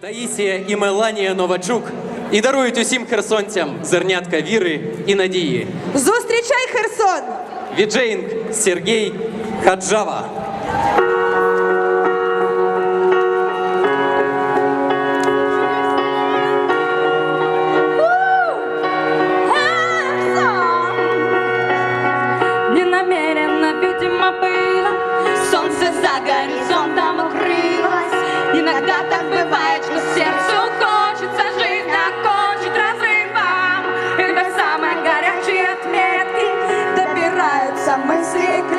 Таїсія і Меланія Новачук і дарують усім херсонцям зернятка віри і надії. Зустрічай Херсон! Віджейнг Сергій Хаджава. Не намеренно, видимо, было Солнце за горизонтом Someone stick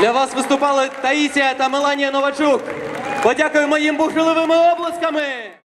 Для вас выступала Таисия та Меланія Новачук. Подякуємо їм бушливими облисками.